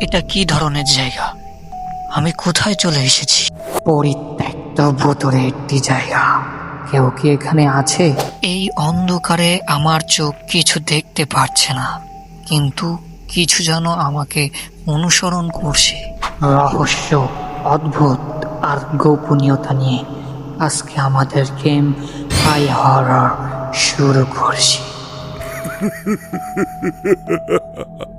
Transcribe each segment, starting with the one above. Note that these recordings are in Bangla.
এটা কি ধরনের জায়গা? আমি কোথায় চলে এসেছি? পরিত্যক্ত ভুতুরে একটি জায়গা। কেউ কি এখানে আছে? এই অন্ধকারে আমার চোখ কিছু দেখতে পারছে না কিন্তু কিছু যেন আমাকে অনুসরণ করছে। রহস্য অদ্ভুত আর গোপনীয়তা নিয়ে আজকে আমাদের গেম আই হরর শুরু করছি।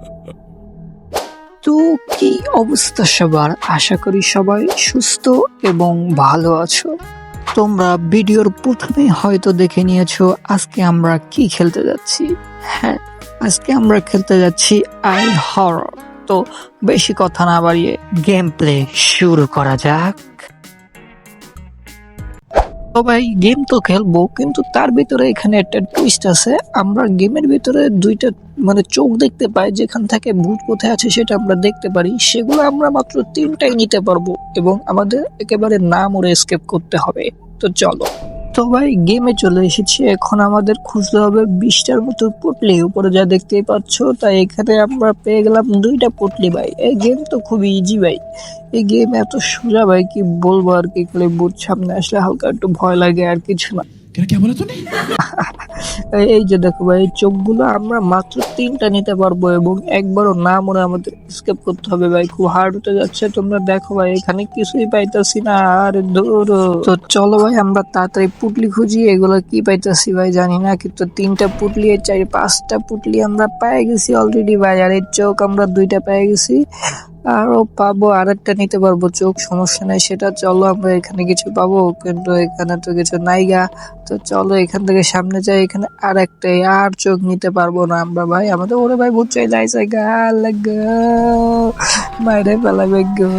তো কি অবস্থা সবার? আশা করি সবাই সুস্থ এবং ভালো আছো। তোমরা ভিডিওর প্রথমে হয়তো দেখে নিয়েছো আজকে আমরা কি খেলতে যাচ্ছি। হ্যাঁ আজকে আমরা খেলতে যাচ্ছি আই হর তো বেশি কথা না বাড়িয়ে গেম প্লে শুরু করা যাক। ভাই গেম তো খেলব, কিন্তু তার ভিতরে এখানে একটা টুইস্ট আছে। আমরা গেমের ভিতরে দুইটা মানে চোখ দেখতে পাই, যেখান থেকে ভূত কোথায় আছে সেটা আমরা দেখতে পারি। সেগুলো আমরা মাত্র তিনটাই নিতে পারব এবং আমাদের একেবারে না মরে স্কেপ করতে হবে। তো চলো। তো ভাই গেমে চলে এসেছি। এখন আমাদের খুঁজতে হবে বিশটার মতো পুটলি। উপরে যা দেখতেই পাচ্ছ, তাই এখানে আমরা পেয়ে গেলাম দুইটা পুটলি ভাই। এই গেম তো খুবই ইজি ভাই। এই গেম এত সোজা ভাই, কি বলব আর কি? করে বুট সামনে আসলে হালকা একটু ভয় লাগে আর কিছু না। এটা কে তুমি এই যে দেখো ভাই চোখগুলো আমরা মাত্র তিনটা নিতে পারব এবং একবারও না মনে আমাদের স্কেপ করতে হবে ভাই। খুব হার্ড উঠে যাচ্ছে। তোমরা দেখো ভাই, এখানে কিছুই পাইতাছি না। আর ধরো। তো চলো ভাই, আমরা তাড়াতাড়ি পুটলি খুঁজি। এগুলো কি পাইতাছি ভাই জানি না, কিন্তু তিনটা পুটলি, চারি পাঁচটা পুটলি আমরা পাই গেছি অলরেডি ভাই। আর এর চোখ আমরা দুইটা পেয়ে গেছি। আরও পাবো আর একটা নিতে পারব চোখ সমস্যা নেই সেটা চলো আমরা এখানে কিছু পাবো কিন্তু এখানে তো কিছু নাই গা। তো চলো এখান থেকে সামনে যাই এখানে আর একটাই আর চোখ নিতে পারব না আমরা ভাই আমাদের ওরে ভাই ভূত চাই যাইছে গাল মাইরে পেলাবে গো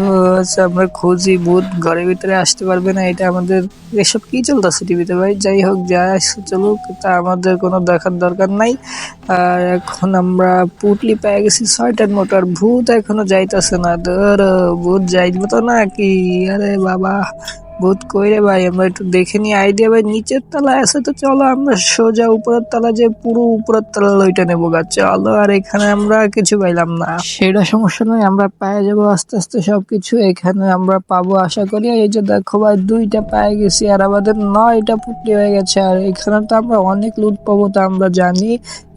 আচ্ছা, আমরা খুঁজি ভূত ঘরের ভিতরে আসতে পারবে না এটা আমাদের এসব কি চলতেছে টিভিতে ভাই? যাই হোক যা আসছে চলুক তা আমাদের কোনো দেখার দরকার নাই। আর এখন আমরা পুটলি পেয়ে গেছি ছয়টার মতো আর ভূত এখনও যাইতাছে না ধর ভূত যাইবে তো নাকি আরে বাবা ভূত কই রে ভাই, আমরা একটু দেখে নিই আইডিয়া ভাই, নিচের তলায় আছে তো চলো আমরা সোজা উপরের তলা যে পুরো উপরের তলা ওইটা নেব গা, চলো আর এখানে আমরা কিছু পাইলাম না। সেটা সমস্যা নয়, আমরা পায়ে যাব আস্তে আস্তে সবকিছু, এখানে আমরা পাবো আশা করি। এই যে দেখো ভাই, দুইটা পেয়ে গেছি আর আমাদের নয়টা পুটলি হয়ে গেছে। আর এখানে তো আমরা অনেক লুট পাবো তা আমরা জানি।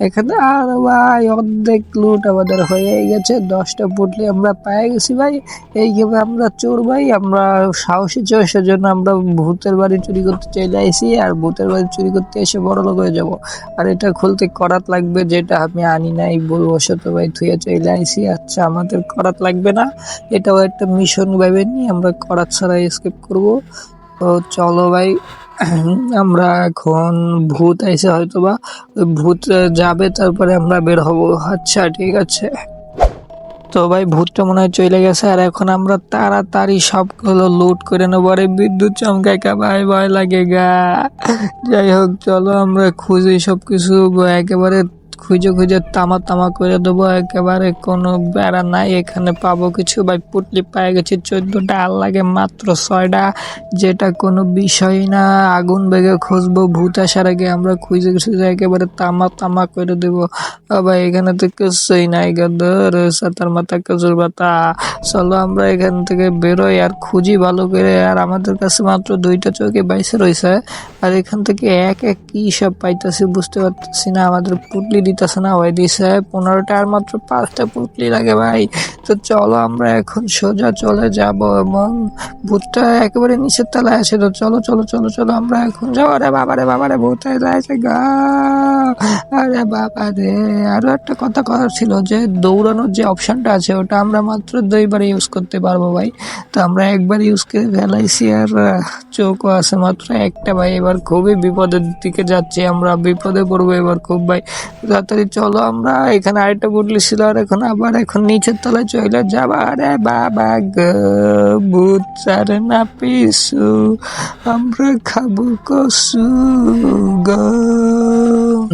এখানে আর ভাই, অর্ধেক লুট আমাদের হয়ে গেছে। দশটা পুটলি আমরা পায়ে গেছি ভাই। এই গেমে আমরা চোর ভাই, আমরা সাহসী চোর, সেজন্য আমরা ভূতের বাড়ি চুরি করতে চাইলে আইসি আর ভূতের বাড়ি চুরি করতে এসে বড় লোক হয়ে যাব। আর এটা খুলতে করাত লাগবে যেটা আমি আনি নাই বলবশত ভাই থুয়ে চলে আইসি। আচ্ছা আমাদের করাত লাগবে না। এটাও একটা মিশন ভাবে নিয়ে আমরা করাত ছাড়া স্কেপ করব। তো চলো ভাই, আমরা এখন ভূত আইসে হয়তো বা ভূত যাবে, তারপরে আমরা বের হব। আচ্ছা ঠিক আছে। তো ভাই, ভূতটা মনে হয় চলে গেছে। আর এখন আমরা তাড়াতাড়ি সবগুলো লুট করে নেব। আরে বিদ্যুৎ চমকায় কা, ভাই, ভয় লাগে গা। যাই হোক, চলো, আমরা খুঁজি সব কিছু একেবারে খুঁজে খুঁজে তামা তামা করে দেবো, একেবারে কোনো বেড়া নাই, এখানে পাবো কিছু। ভাই, পুটলি পেয়ে গেছি চোদ্দটা, আর লাগে মাত্র ছয়টা, যেটা কোনো বিষয় না। আগুন বেগে খুঁজবো, ভূত আসার আগে আমরা খুঁজে খুঁজে একেবারে তামা তামা করে দেবো। ভাই, এখানে তো কিছুই নাই গদর সাতার মাথা কচুর পাতা। চলো আমরা এখান থেকে বেরোই, আর খুঁজি ভালো করে। আর আমাদের কাছে মাত্র দুইটা চোখে বাইসে রয়েছে আর এখান থেকে এক এক কি সব পাইতেছি বুঝতে পারতেছি না। আমাদের পুটলি দিতেছে না, ওই দিছে পনেরোটা আর মাত্র পাঁচটা পুটলি লাগে ভাই। তো চলো আমরা এখন সোজা চলে যাব এবং ভূতটা একেবারে নিচের তলায় আছে, তো চলো চলো চলো চলো আমরা এখন যাব। আরে বাবা রে বাবা রে, ভূত আছে গা। আরে বাবা রে, আরও একটা কথা কথা ছিল যে দৌড়ানোর যে অপশনটা আছে, ওটা আমরা মাত্র দুইবার ইউজ করতে পারব ভাই। তো আমরা একবার ইউজ করে ফেলাইছি আর চোখও আছে মাত্র একটা ভাই। এবার খুবই বিপদের দিকে যাচ্ছি, আমরা বিপদে পড়ব এবার খুব ভাই। তাড়াতাড়ি চলো আমরা। এখানে আরেকটা বুটলি ছিল আর এখন আবার এখন নিচের তলায় চলে যাবা রে বাবা গো সারে না পিসু, আমরা খাব কসু গো।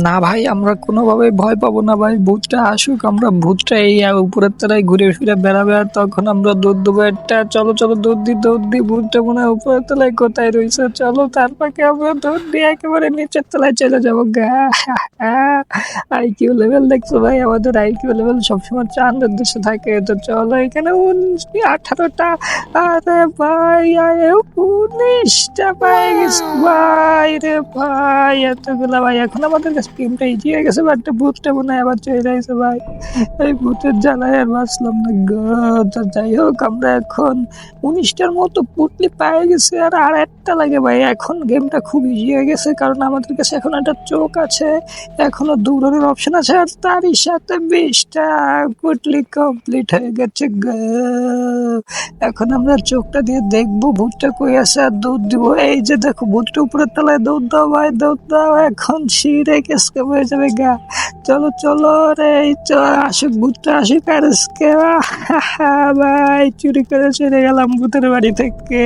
না ভাই আমরা কোনোভাবে ভয় পাবো না ভাই। ভূতটা আসুক আমরা ভূতটা এই উপরের তলায় ঘুরে ফিরে বেড়াবে আর তখন আমরা দৌড় দেবো। একটা চলো চলো দৌড় দি দৌড় দি ভূতটা মনে হয় উপরের তলায় কোথায় রয়েছে। চলো তার পাকে আমরা দৌড় দিয়ে একেবারে নিচের তলায় চলে যাব। গা আই কিউ লেভেল দেখছ ভাই? আমাদের আই কিউ লেভেল সবসময় চাঁদের দেশে থাকে। তো চলো এখানে উনিশ আঠারোটা? আরে ভাই আরে উনিশটা পাই গেছি। ভাই রে ভাই এতগুলা ভাই। এখন আমাদের কাছে গেমটা ইজি হয়ে গেছে বাট ভূতটা মনে হয় আবার চলে যাইছে, ভাই। এই ভূতের জ্বালায় আর বাঁচলাম না যাই হোক, আমরা এখন উনিশটার মতো পুটলি পেয়ে গেছি, আর আর একটা লাগে, ভাই। এখন গেমটা খুব ইজি হয়ে গেছে, কারণ আমাদের কাছে এখন একটা চোখ আছে, এখনও দৌড়ানোর অপশন আছে, আর তারই সাথে বিশটা পুটলি কমপ্লিট হয়ে গেছে এখন আমরা চোখটা দিয়ে দেখব, ভূতটা কই আছে আর দৌড় দিব। এই যে দেখো, ভূতটা উপরে তলায় দৌড় দাও ভাই দৌড় দাও, এখন শিরে কেসকে হয়ে যাবে গা। চলো চলো রে আসুক, ভূতটা আসুক আর ভাই, চুরি করে চলে গেলাম ভূতের বাড়ি থেকে।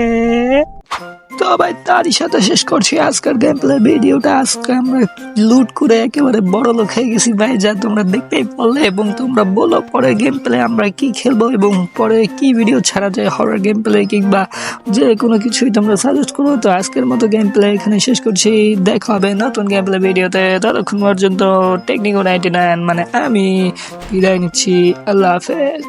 তো ভাই, তারই সাথে শেষ করছি আজকের গেম প্লে ভিডিওটা। আজকে আমরা লুট করে একেবারে বড় লোক হয়ে গেছি ভাই, যা তোমরা দেখতেই পারলে এবং তোমরা বলো পরে গেম প্লে আমরা কি খেলব এবং পরে কি ভিডিও ছাড়া যায় হরর গেম প্লে কিংবা যে কোনো কিছুই তোমরা সাজেস্ট করো। তো আজকের মতো গেম প্লে এখানে শেষ করছি। দেখা হবে নতুন গেম প্লে ভিডিওতে। ততক্ষণ পর্যন্ত টেকনিকো নাইনটি নাইন মানে আমি বিদায় নিচ্ছি। আল্লাহ হাফেজ।